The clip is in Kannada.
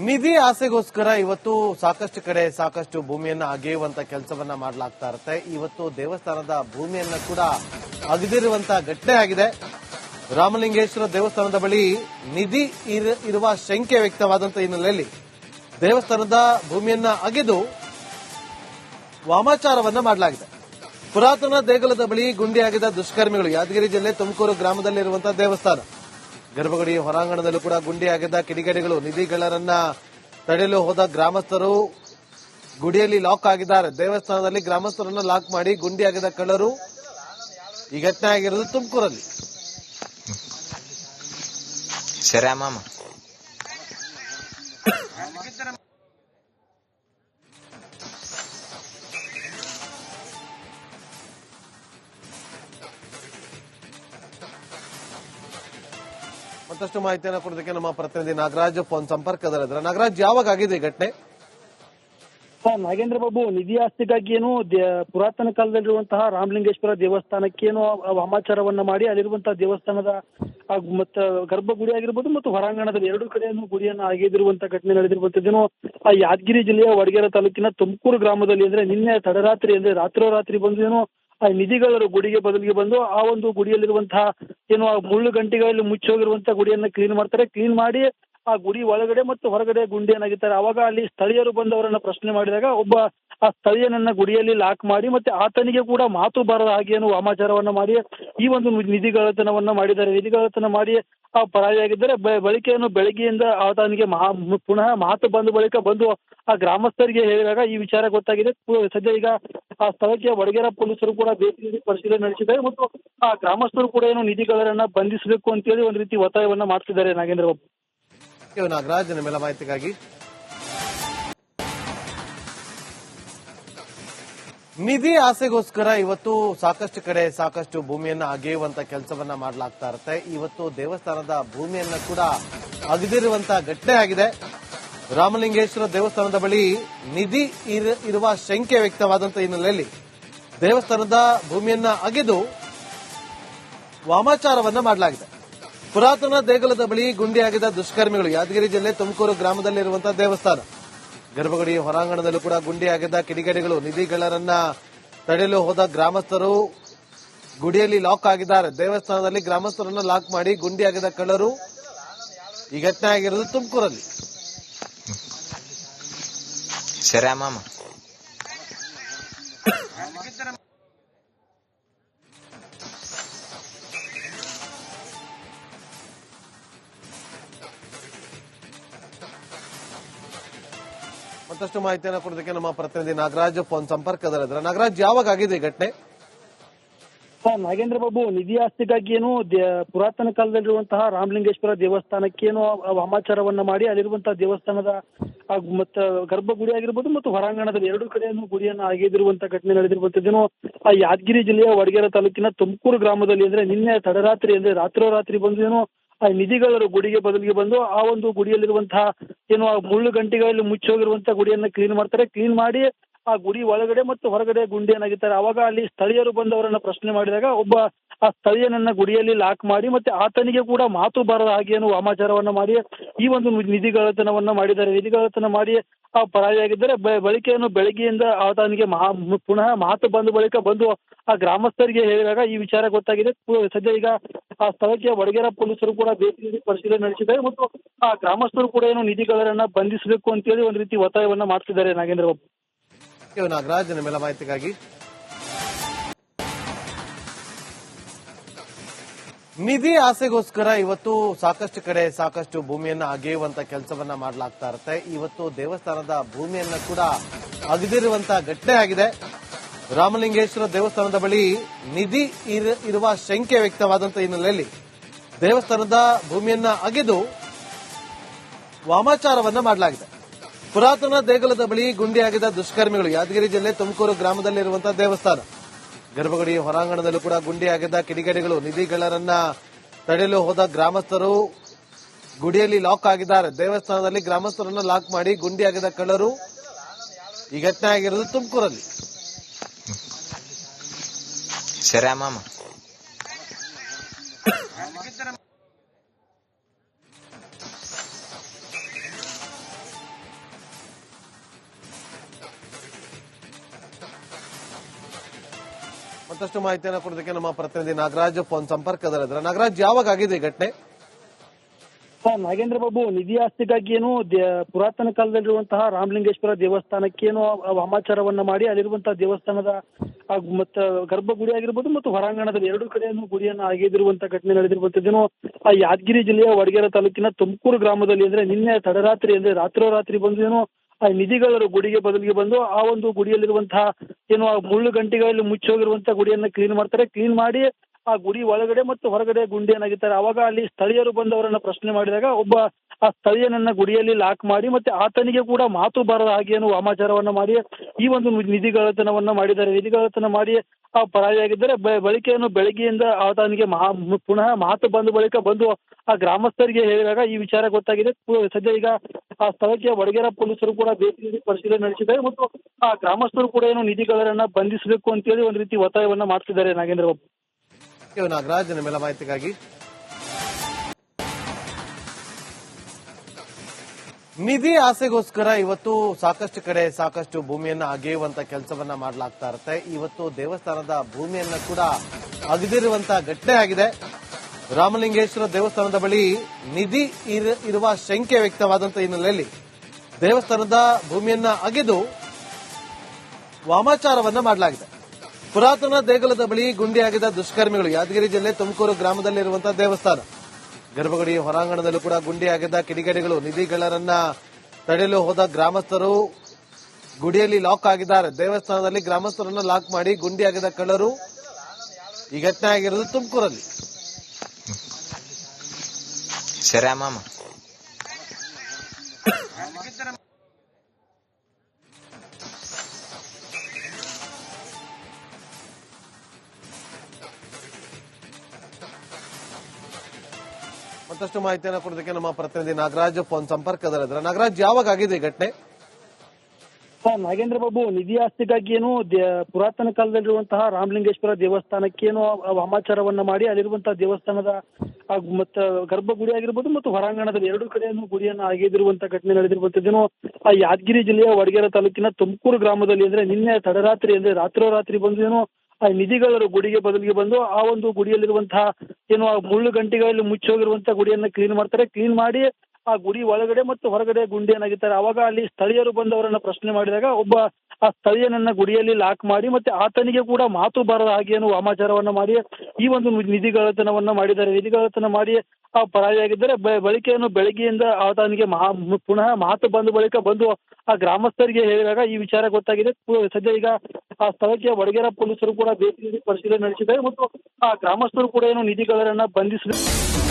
ನಿಧಿ ಆಸೆಗೋಸ್ಕರ ಇವತ್ತು ಸಾಕಷ್ಟು ಕಡೆ ಸಾಕಷ್ಟು ಭೂಮಿಯನ್ನ ಅಗೆಯುವಂತ ಕೆಲಸವನ್ನ ಮಾಡಲಾಗ್ತಾ ಇರುತ್ತೆ. ಇವತ್ತು ದೇವಸ್ಥಾನದ ಭೂಮಿಯನ್ನ ಕೂಡ ಅಗದಿರುವಂತ ಘಟನೆ ಆಗಿದೆ. ರಾಮಲಿಂಗೇಶ್ವರ ದೇವಸ್ಥಾನದ ಬಳಿ ನಿಧಿ ಇರ- ಇರುವ ಶಂಕೆ ವ್ಯಕ್ತವಾದಂತ ಹಿನ್ನೆಲೆಯಲ್ಲಿ ದೇವಸ್ಥಾನದ ಭೂಮಿಯನ್ನ ಅಗೆದು ವಾಮಾಚಾರವನ್ನ ಮಾಡಲಾಗಿದೆ. ಪುರಾತನ ದೇಗುಲದ ಬಳಿ ಗುಂಡಿಯಾಗಿದ್ದ ದುಷ್ಕರ್ಮಿಗಳು ಯಾದಗಿರಿ ಜಿಲ್ಲೆ ತುಮಕೂರು ಗ್ರಾಮದಲ್ಲಿರುವಂತಹ ದೇವಸ್ಥಾನ. ಗರ್ಭಗುಡಿ ಹೊರಾಂಗಣದಲ್ಲೂ ಕೂಡ ಗುಂಡಿಯಾಗಿದ್ದ ಕಿಡಿಗೇಡಿಗಳು, ನಿಧಿಗಳರನ್ನ ತಡೆಯಲು ಹೋದ ಗ್ರಾಮಸ್ಥರು ಗುಡಿಯಲ್ಲಿ ಲಾಕ್ ಆಗಿದ್ದಾರೆ. ದೇವಸ್ಥಾನದಲ್ಲಿ ಗ್ರಾಮಸ್ಥರನ್ನ ಲಾಕ್ ಮಾಡಿ ಗುಂಡಿಯಾಗಿದ್ದ ಕಳ್ಳರು ಈ ಘಟನೆ ಆಗಿರೋದು ತುಮಕೂರಲ್ಲಿ. ಸರಿ ಮತ್ತಷ್ಟು ಮಾಹಿತಿಯನ್ನು ಕೊಡೋದಕ್ಕೆ ನಮ್ಮ ಪ್ರತಿನಿಧಿ ನಾಗರಾಜ್ ಫೋನ್ ಸಂಪರ್ಕದಲ್ಲಿದ್ದಾರೆ. ನಾಗರಾಜ್, ಯಾವಾಗ ಆಗಿದೆ ಈ ಘಟನೆ? ನಾಗೇಂದ್ರ ಬಾಬು, ನಿಧಿ ಆಸ್ತಿಗಾಗಿ ಏನು ಪುರಾತನ ಕಾಲದಲ್ಲಿರುವಂತಹ ರಾಮಲಿಂಗೇಶ್ವರ ದೇವಸ್ಥಾನಕ್ಕೆ ಏನು ಆ ವಾಮಾಚಾರವನ್ನ ಮಾಡಿ ಅಲ್ಲಿರುವಂತಹ ದೇವಸ್ಥಾನದ ಮತ್ತೆ ಮತ್ತ ಗರ್ಭಗುಡಿ ಆಗಿರ್ಬೋದು ಮತ್ತು ಹೊರಾಂಗಣದಲ್ಲಿ ಎರಡು ಕಡೆಯನ್ನು ಗುಡಿಯನ್ನ ಆಗಿದಿರುವಂತಹ ಘಟನೆ ನಡೆದಿರುವಂತದ್ದೇನು ಆ ಯಾದಗಿರಿ ಜಿಲ್ಲೆಯ ವಡಗೇರ ತಾಲೂಕಿನ ತುಮಕೂರು ಗ್ರಾಮದಲ್ಲಿ ಅಂದ್ರೆ ನಿನ್ನೆ ತಡರಾತ್ರಿ ಅಂದ್ರೆ ರಾತ್ರೋರಾತ್ರಿ ಬಂದು ಏನು ಆ ನಿಧಿಗಳರು ಗುಡಿಗೆ ಬದಲಿಗೆ ಬಂದು ಆ ಒಂದು ಗುಡಿಯಲ್ಲಿರುವಂತಹ ಏನು ಆ ಮುಳ್ಳು ಗಂಟೆಗಳಲ್ಲಿ ಮುಚ್ಚಿ ಹೋಗಿರುವಂತಹ ಗುಡಿಯನ್ನ ಕ್ಲೀನ್ ಮಾಡ್ತಾರೆ. ಕ್ಲೀನ್ ಮಾಡಿ ಆ ಗುಡಿ ಒಳಗಡೆ ಮತ್ತು ಹೊರಗಡೆ ಗುಂಡಿಯನ್ನಾಗಿರ್ತಾರೆ ಅವಾಗ ಅಲ್ಲಿ ಸ್ಥಳೀಯರು ಬಂದವರನ್ನ ಪ್ರಶ್ನೆ ಮಾಡಿದಾಗ ಒಬ್ಬ ಆ ಸ್ಥಳೀಯನನ್ನ ಗುಡಿಯಲ್ಲಿ ಲಾಕ್ ಮಾಡಿ ಮತ್ತೆ ಆತನಿಗೆ ಕೂಡ ಮಾತು ಬಾರದ ಹಾಗೆ ಏನು ವಾಮಾಚಾರವನ್ನ ಮಾಡಿ, ಈ ಒಂದು ನಿಧಿಗಳತನವನ್ನ ಮಾಡಿದ್ದಾರೆ. ನಿಧಿಗಳತನ ಮಾಡಿ ಆ ಪರಾರಿಯಾಗಿದ್ದರೆ ಬಳಿಕೆಯನ್ನು ಬೆಳಗ್ಗೆಯಿಂದ ಆತನಿಗೆ ಮಹಾ, ಪುನಃ ಮಾತು ಬಂದ ಬಳಿಕ ಬಂದು ಆ ಗ್ರಾಮಸ್ಥರಿಗೆ ಹೇಳಿದಾಗ ಈ ವಿಚಾರ ಗೊತ್ತಾಗಿದೆ. ಸದ್ಯ ಈಗ ಆ ಸ್ಥಳಕ್ಕೆ ವಡಗೇರ ಪೊಲೀಸರು ಕೂಡ ಭೇಟಿ ನೀಡಿ ಪರಿಶೀಲನೆ ನಡೆಸಿದ್ದಾರೆ ಮತ್ತು ಆ ಗ್ರಾಮಸ್ಥರು ಕೂಡ ಏನು ನಿಧಿಗಳನ್ನ ಬಂಧಿಸಬೇಕು ಅಂತೇಳಿ ಒಂದು ರೀತಿ ಒತ್ತಾಯವನ್ನ ಮಾಡ್ತಿದ್ದಾರೆ ನಾಗೇಂದ್ರ ಬಾಬು. ನಾಗರಾಜ್ ಮಾಹಿತಿಗಾಗಿ. ನಿಧಿ ಆಸೆಗೋಸ್ಕರ ಇವತ್ತು ಸಾಕಷ್ಟು ಕಡೆ ಸಾಕಷ್ಟು ಭೂಮಿಯನ್ನ ಅಗೆಯುವಂತ ಕೆಲಸವನ್ನ ಮಾಡಲಾಗ್ತಾ ಇರುತ್ತೆ. ಇವತ್ತು ದೇವಸ್ಥಾನದ ಭೂಮಿಯನ್ನ ಕೂಡ ಅಗದಿರುವಂತ ಘಟನೆ ಆಗಿದೆ ರಾಮಲಿಂಗೇಶ್ವರ ದೇವಸ್ಥಾನದ ಬಳಿ ನಿಧಿ ಇರ- ಇರುವ ಶಂಕೆ ವ್ಯಕ್ತವಾದಂತ ಹಿನ್ನೆಲೆಯಲ್ಲಿ ದೇವಸ್ಥಾನದ ಭೂಮಿಯನ್ನ ಅಗೆದು ವಾಮಾಚಾರವನ್ನ ಮಾಡಲಾಗಿದೆ. ಪುರಾತನ ದೇಗುಲದ ಬಳಿ ಗುಂಡಿಯಾಗಿದ್ದ ದುಷ್ಕರ್ಮಿಗಳು ಯಾದಗಿರಿ ಜಿಲ್ಲೆ ತುಮಕೂರು ಗ್ರಾಮದಲ್ಲಿರುವಂತಹ ದೇವಸ್ಥಾನ. ಗರ್ಭಗುಡಿ ಹೊರಾಂಗಣದಲ್ಲೂ ಕೂಡ ಗುಂಡಿಯಾಗಿದ್ದ ಕಿಡಿಗೇಡಿಗಳು ನಿಧಿಗಳರನ್ನ ತಡೆಯಲು ಹೋದ ಗ್ರಾಮಸ್ಥರು ಗುಡಿಯಲ್ಲಿ ಲಾಕ್ ಆಗಿದ್ದಾರೆ. ದೇವಸ್ಥಾನದಲ್ಲಿ ಗ್ರಾಮಸ್ಥರನ್ನ ಲಾಕ್ ಮಾಡಿ ಗುಂಡಿಯಾಗಿದ್ದ ಕಳ್ಳರು ಈ ಘಟನೆ ಆಗಿರೋದು ತುಮಕೂರಲ್ಲಿ. ಸರಿ mama? ಮತ್ತಷ್ಟು ಮಾಹಿತಿಯನ್ನು ಕೊಡೋದಕ್ಕೆ ನಮ್ಮ ಪ್ರತಿನಿಧಿ ನಾಗರಾಜ್ ಫೋನ್ ಸಂಪರ್ಕದಲ್ಲಿದ್ದಾರೆ ನಾಗರಾಜ್, ಯಾವಾಗ ಆಗಿದೆ ಈ ಘಟನೆ ನಾಗೇಂದ್ರ ಬಾಬು, ನಿಧಿ ಆಸ್ತಿಗಾಗಿ ಏನು ಪುರಾತನ ಕಾಲದಲ್ಲಿರುವಂತಹ ರಾಮಲಿಂಗೇಶ್ವರ ದೇವಸ್ಥಾನಕ್ಕೆ ಏನು ವಾಮಾಚಾರವನ್ನ ಮಾಡಿ ಅಲ್ಲಿರುವಂತಹ ದೇವಸ್ಥಾನದ ಮತ್ತೆ ಮತ್ತ ಗರ್ಭಗುಡಿ ಆಗಿರ್ಬೋದು ಮತ್ತು ಹೊರಾಂಗಣದಲ್ಲಿ ಎರಡು ಕಡೆಯನ್ನು ಗುಡಿಯನ್ನ ಆಗಿದಿರುವಂತಹ ಘಟನೆ ನಡೆದಿರುವಂತದ್ದೇನು ಆ, ಯಾದಗಿರಿ ಜಿಲ್ಲೆಯ ವಡಗೇರ ತಾಲೂಕಿನ ತುಮಕೂರು ಗ್ರಾಮದಲ್ಲಿ ಅಂದ್ರೆ ನಿನ್ನೆ ತಡರಾತ್ರಿ ಅಂದ್ರೆ ರಾತ್ರೋರಾತ್ರಿ ಬಂದು ಏನು ಆ, ನಿಧಿಗಳರು ಗುಡಿಗೆ ಬದಲಿಗೆ ಬಂದು ಆ ಒಂದು ಗುಡಿಯಲ್ಲಿರುವಂತಹ ಏನು ಆ ಮುಳ್ಳು ಗಂಟೆಗಳಲ್ಲಿ ಮುಚ್ಚಿ ಹೋಗಿರುವಂತಹ ಗುಡಿಯನ್ನ ಕ್ಲೀನ್ ಮಾಡ್ತಾರೆ. ಕ್ಲೀನ್ ಮಾಡಿ ಆ ಗುಡಿ ಒಳಗಡೆ ಮತ್ತು ಹೊರಗಡೆ ಗುಂಡಿಯನ್ನು ಅಗಿತಾರೆ ಅವಾಗ ಅಲ್ಲಿ ಸ್ಥಳೀಯರು ಬಂದವರನ್ನ ಪ್ರಶ್ನೆ ಮಾಡಿದಾಗ ಒಬ್ಬ ಆ ಸ್ಥಳೀಯನನ್ನ ಗುಡಿಯಲ್ಲಿ ಲಾಕ್ ಮಾಡಿ ಮತ್ತೆ ಆತನಿಗೆ ಕೂಡ ಮಾತು ಬಾರದ ಹಾಗೆ ಏನು ವಾಮಾಚಾರವನ್ನ ಮಾಡಿ ಈ ಒಂದು ನಿಧಿಗಳತನವನ್ನ ಮಾಡಿದ್ದಾರೆ. ನಿಧಿಗಳತನ ಮಾಡಿ ಆ ಪರಾರಿಯಾಗಿದ್ದರೆ ಬಳಿಕೆಯನ್ನು ಬೆಳಗ್ಗೆಯಿಂದ ಆತನಿಗೆ ಮಹಾ, ಪುನಃ ಮಾತು ಬಂದ ಬಳಿಕ ಬಂದು ಆ ಗ್ರಾಮಸ್ಥರಿಗೆ ಹೇಳಿದಾಗ ಈ ವಿಚಾರ ಗೊತ್ತಾಗಿದೆ. ಸದ್ಯ ಈಗ ಆ ಸ್ಥಳಕ್ಕೆ ವಡಗೇರ ಪೊಲೀಸರು ಕೂಡ ಭೇಟಿ ನೀಡಿ ಪರಿಶೀಲನೆ ನಡೆಸಿದ್ದಾರೆ ಮತ್ತು ಆ ಗ್ರಾಮಸ್ಥರು ಕೂಡ ಏನು ನಿಧಿಗಳನ್ನ ಬಂಧಿಸಬೇಕು ಅಂತೇಳಿ ಒಂದು ರೀತಿ ಒತ್ತಾಯವನ್ನ ಮಾಡ್ತಿದ್ದಾರೆ ನಾಗೇಂದ್ರ ಬಾಬು. ಇವು ನಾಗರಾಜ್ ನಿಮ್ಮೆಲ್ಲ ಮಾಹಿತಿಗಾಗಿ ನಿಧಿ ಆಸೆಗೋಸ್ಕರ ಇವತ್ತು ಸಾಕಷ್ಟು ಕಡೆ ಸಾಕಷ್ಟು ಭೂಮಿಯನ್ನ ಅಗೆಯುವಂತ ಕೆಲಸವನ್ನ ಮಾಡಲಾಗ್ತಾ ಇರುತ್ತೆ. ಇವತ್ತು ದೇವಸ್ಥಾನದ ಭೂಮಿಯನ್ನ ಕೂಡ ಅಗೆದಿರುವಂತ ಘಟನೆ ಆಗಿದೆ. ರಾಮಲಿಂಗೇಶ್ವರ ದೇವಸ್ಥಾನದ ಬಳಿ ನಿಧಿ ಇರ- ಇರುವ ಶಂಕೆ ವ್ಯಕ್ತವಾದಂತ ಹಿನ್ನೆಲೆಯಲ್ಲಿ ದೇವಸ್ಥಾನದ ಭೂಮಿಯನ್ನ ಅಗೆದು ವಾಮಾಚಾರವನ್ನ ಮಾಡಲಾಗಿದೆ. ಪುರಾತನ ದೇಗುಲದ ಬಳಿ ಗುಂಡಿಯಾಗಿದ್ದ ದುಷ್ಕರ್ಮಿಗಳು ಯಾದಗಿರಿ ಜಿಲ್ಲೆ ತುಮಕೂರು ಗ್ರಾಮದಲ್ಲಿರುವಂತಹ ದೇವಸ್ಥಾನ. ಗರ್ಭಗುಡಿ ಹೊರಾಂಗಣದಲ್ಲೂ ಕೂಡ ಗುಂಡಿಯಾಗಿದ್ದ ಕಿಡಿಗೇಡಿಗಳು, ನಿಧಿಗಳರನ್ನ ತಡೆಯಲು ಹೋದ ಗ್ರಾಮಸ್ಥರು ಗುಡಿಯಲ್ಲಿ ಲಾಕ್ ಆಗಿದ್ದಾರೆ. ದೇವಸ್ಥಾನದಲ್ಲಿ ಗ್ರಾಮಸ್ಥರನ್ನು ಲಾಕ್ ಮಾಡಿ ಗುಂಡಿಯಾಗಿದ್ದ ಕಳ್ಳರು ಈ ಘಟನೆ ಆಗಿರೋದು ತುಮಕೂರಲ್ಲಿ. ಸರಿ ಮತ್ತಷ್ಟು ಮಾಹಿತಿಯನ್ನು ಕೊಡೋದಕ್ಕೆ ನಮ್ಮ ಪ್ರತಿನಿಧಿ ನಾಗರಾಜ್ ಫೋನ್ ಸಂಪರ್ಕದಲ್ಲಿದ್ದಾರೆ. ನಾಗರಾಜ್, ಯಾವಾಗ ಆಗಿದೆ ಈ ಘಟನೆ? ನಾಗೇಂದ್ರ ಬಾಬು, ನಿಧಿ ಆಸ್ತಿಗಾಗಿ ಏನು ಪುರಾತನ ಕಾಲದಲ್ಲಿರುವಂತಹ ರಾಮಲಿಂಗೇಶ್ವರ ದೇವಸ್ಥಾನಕ್ಕೆ ಏನು ಆ ವಾಮಾಚಾರವನ್ನ ಮಾಡಿ ಅಲ್ಲಿರುವಂತಹ ದೇವಸ್ಥಾನದ ಮತ್ತೆ ಗರ್ಭಗುಡಿ ಆಗಿರ್ಬೋದು ಮತ್ತು ಹೊರಾಂಗಣದಲ್ಲಿ ಎರಡು ಕಡೆಯನ್ನು ಗುಡಿಯನ್ನು ಆಗಿದಿರುವಂತ ಘಟನೆ ನಡೆದಿರುವಂತದ್ದೇನು ಆ ಯಾದಗಿರಿ ಜಿಲ್ಲೆಯ ವಡಗೇರ ತಾಲೂಕಿನ ತುಮಕೂರು ಗ್ರಾಮದಲ್ಲಿ ಅಂದ್ರೆ ನಿನ್ನೆ ತಡರಾತ್ರಿ ಅಂದ್ರೆ ರಾತ್ರೋರಾತ್ರಿ ಬಂದು ಏನು ಆ ನಿಧಿಗಳರು ಗುಡಿಗೆ ಬದಲಿಗೆ ಬಂದು ಆ ಒಂದು ಗುಡಿಯಲ್ಲಿರುವಂತಹ ಏನು ಆ ಮುಳ್ಳು ಗಂಟೆಗಳಲ್ಲಿ ಮುಚ್ಚಿ ಹೋಗಿರುವಂತಹ ಗುಡಿಯನ್ನ ಕ್ಲೀನ್ ಮಾಡ್ತಾರೆ. ಕ್ಲೀನ್ ಮಾಡಿ ಆ ಗುಡಿ ಒಳಗಡೆ ಮತ್ತು ಹೊರಗಡೆ ಗುಂಡಿಯನ್ನಾಗಿರ್ತಾರೆ ಅವಾಗ ಅಲ್ಲಿ ಸ್ಥಳೀಯರು ಬಂದವರನ್ನ ಪ್ರಶ್ನೆ ಮಾಡಿದಾಗ ಒಬ್ಬ ಆ ಸ್ಥಳೀಯನನ್ನ ಗುಡಿಯಲ್ಲಿ ಲಾಕ್ ಮಾಡಿ ಮತ್ತೆ ಆತನಿಗೆ ಕೂಡ ಮಾತು ಬಾರದ ಹಾಗೆ ಏನು ವಾಮಾಚಾರವನ್ನ ಮಾಡಿ, ಈ ಒಂದು ನಿಧಿಗಳತನವನ್ನ ಮಾಡಿದ್ದಾರೆ. ನಿಧಿಗಳತನ ಮಾಡಿ ಆ ಪರಾರಿಯಾಗಿದ್ದಾರೆ ಬಳಿಕೆಯನ್ನು ಬೆಳಗ್ಗೆಯಿಂದ ಆತನಿಗೆ ಮಹಾ, ಪುನಃ ಮಾತು ಬಂದ ಬಳಿಕ ಬಂದು ಆ ಗ್ರಾಮಸ್ಥರಿಗೆ ಹೇಳಿದಾಗ ಈ ವಿಚಾರ ಗೊತ್ತಾಗಿದೆ. ಸದ್ಯ ಈಗ ಆ ಸ್ಥಳಕ್ಕೆ ವಡಗೇರ ಪೊಲೀಸರು ಕೂಡ ಭೇಟಿ ನೀಡಿ ಪರಿಶೀಲನೆ ನಡೆಸಿದ್ದಾರೆ ಮತ್ತು ಆ ಗ್ರಾಮಸ್ಥರು ಕೂಡ ಏನು ನಿಧಿಗಳನ್ನ ಬಂಧಿಸಬೇಕು ಅಂತೇಳಿ ಒಂದು ರೀತಿ ಒತ್ತಾಯವನ್ನ ಮಾಡ್ತಿದ್ದಾರೆ ನಾಗೇಂದ್ರ ಬಾಬು. ನಾಗರಾಜ್ ಮಾಹಿತಿಗಾಗಿ. ನಿಧಿ ಆಸೆಗೋಸ್ಕರ ಇವತ್ತು ಸಾಕಷ್ಟು ಕಡೆ ಸಾಕಷ್ಟು ಭೂಮಿಯನ್ನ ಅಗೆಯುವಂತ ಕೆಲಸವನ್ನ ಮಾಡಲಾಗ್ತಾ ಇರುತ್ತೆ. ಇವತ್ತು ದೇವಸ್ಥಾನದ ಭೂಮಿಯನ್ನ ಕೂಡ ಅಗದಿರುವಂತ ಘಟನೆ ಆಗಿದೆ ರಾಮಲಿಂಗೇಶ್ವರ ದೇವಸ್ಥಾನದ ಬಳಿ ನಿಧಿ ಇರ- ಇರುವ ಶಂಕೆ ವ್ಯಕ್ತವಾದಂತ ಹಿನ್ನೆಲೆಯಲ್ಲಿ ದೇವಸ್ಥಾನದ ಭೂಮಿಯನ್ನ ಅಗೆದು ವಾಮಾಚಾರವನ್ನ ಮಾಡಲಾಗಿದೆ. ಪುರಾತನ ದೇಗುಲದ ಬಳಿ ಗುಂಡಿಯಾಗಿದ್ದ ದುಷ್ಕರ್ಮಿಗಳು ಯಾದಗಿರಿ ಜಿಲ್ಲೆ ತುಮಕೂರು ಗ್ರಾಮದಲ್ಲಿರುವಂತಹ ದೇವಸ್ಥಾನ. ಗರ್ಭಗುಡಿ ಹೊರಾಂಗಣದಲ್ಲೂ ಕೂಡ ಗುಂಡಿಯಾಗಿದ್ದ ಕಿಡಿಗೇಡಿಗಳು ನಿಧಿಗಳರನ್ನ ತಡೆಯಲು ಹೋದ ಗ್ರಾಮಸ್ಥರು ಗುಡಿಯಲ್ಲಿ ಲಾಕ್ ಆಗಿದ್ದಾರೆ. ದೇವಸ್ಥಾನದಲ್ಲಿ ಗ್ರಾಮಸ್ಥರನ್ನ ಲಾಕ್ ಮಾಡಿ ಗುಂಡಿಯಾಗಿದ್ದ ಕಳ್ಳರು ಈ ಘಟನೆ ಆಗಿರೋದು ತುಮಕೂರಲ್ಲಿ. ಸರಿ mama? ಮತ್ತಷ್ಟು ಮಾಹಿತಿಯನ್ನು ಕೊಡೋದಕ್ಕೆ ನಮ್ಮ ಪ್ರತಿನಿಧಿ ನಾಗರಾಜ್ ಫೋನ್ ಸಂಪರ್ಕದಲ್ಲಿದ್ದಾರೆ ನಾಗರಾಜ್, ಯಾವಾಗ ಆಗಿದೆ ಈ ಘಟನೆ ನಾಗೇಂದ್ರ ಬಾಬು, ನಿಧಿ ಆಸ್ತಿಗಾಗಿ ಏನು ಪುರಾತನ ಕಾಲದಲ್ಲಿರುವಂತಹ ರಾಮಲಿಂಗೇಶ್ವರ ದೇವಸ್ಥಾನಕ್ಕೆ ಏನು ವಾಮಾಚಾರವನ್ನ ಮಾಡಿ ಅಲ್ಲಿರುವಂತಹ ದೇವಸ್ಥಾನದ ಮತ್ತೆ ಮತ್ತ ಗರ್ಭಗುಡಿ ಆಗಿರ್ಬೋದು ಮತ್ತು ಹೊರಾಂಗಣದಲ್ಲಿ ಎರಡು ಕಡೆಯನ್ನು ಗುಡಿಯನ್ನು ಆಗಿದಿರುವಂತಹ ಘಟನೆ ನಡೆದಿರುವಂತದ್ದೇನು ಆ, ಯಾದಗಿರಿ ಜಿಲ್ಲೆಯ ವಡಗೇರ ತಾಲೂಕಿನ ತುಮಕೂರು ಗ್ರಾಮದಲ್ಲಿ ಅಂದ್ರೆ ನಿನ್ನೆ ತಡರಾತ್ರಿ ಅಂದ್ರೆ ರಾತ್ರೋರಾತ್ರಿ ಬಂದು ಏನು ಆ, ನಿಧಿಗಳರು ಗುಡಿಗೆ ಬದಲಿಗೆ ಬಂದು ಆ ಒಂದು ಗುಡಿಯಲ್ಲಿರುವಂತಹ ಏನು ಆ ಮುಳ್ಳು ಗಂಟೆಗಳಲ್ಲಿ ಮುಚ್ಚಿ ಹೋಗಿರುವಂತಹ ಗುಡಿಯನ್ನ ಕ್ಲೀನ್ ಮಾಡ್ತಾರೆ. ಕ್ಲೀನ್ ಮಾಡಿ ಆ ಗುಡಿ ಒಳಗಡೆ ಮತ್ತು ಹೊರಗಡೆ ಗುಂಡಿಯನ್ನಾಗಿದ್ದಾರೆ ಅವಾಗ ಅಲ್ಲಿ ಸ್ಥಳೀಯರು ಬಂದವರನ್ನ ಪ್ರಶ್ನೆ ಮಾಡಿದಾಗ ಒಬ್ಬ ಆ ಸ್ಥಳೀಯನನ್ನ ಗುಡಿಯಲ್ಲಿ ಲಾಕ್ ಮಾಡಿ ಮತ್ತೆ ಆತನಿಗೆ ಕೂಡ ಮಾತು ಬಾರದ ಹಾಗೆ ಏನು ವಾಮಾಚಾರವನ್ನ ಮಾಡಿ ಈ ಒಂದು ನಿಧಿಗಳತನವನ್ನ ಮಾಡಿದ್ದಾರೆ. ನಿಧಿಗಳತನ ಮಾಡಿ ಆ ಪರಾರಿಯಾಗಿದ್ದಾರೆ ಬಳಿಕೆಯನ್ನು ಬೆಳಗ್ಗೆಯಿಂದ ಆತನಿಗೆ ಮಹಾ, ಪುನಃ ಮಾತು ಬಂದ ಬಳಿಕ ಬಂದು ಆ ಗ್ರಾಮಸ್ಥರಿಗೆ ಹೇಳಿದಾಗ ಈ ವಿಚಾರ ಗೊತ್ತಾಗಿದೆ. ಸದ್ಯ ಈಗ ಆ ಸ್ಥಳಕ್ಕೆ ವಡಗೇರ ಪೊಲೀಸರು ಕೂಡ ಭೇಟಿ ನೀಡಿ ಪರಿಶೀಲನೆ ನಡೆಸಿದ್ದಾರೆ ಮತ್ತು ಆ ಗ್ರಾಮಸ್ಥರು ಕೂಡ ಏನು ನಿಧಿಗಳನ್ನ ಬಂಧಿಸಬೇಕು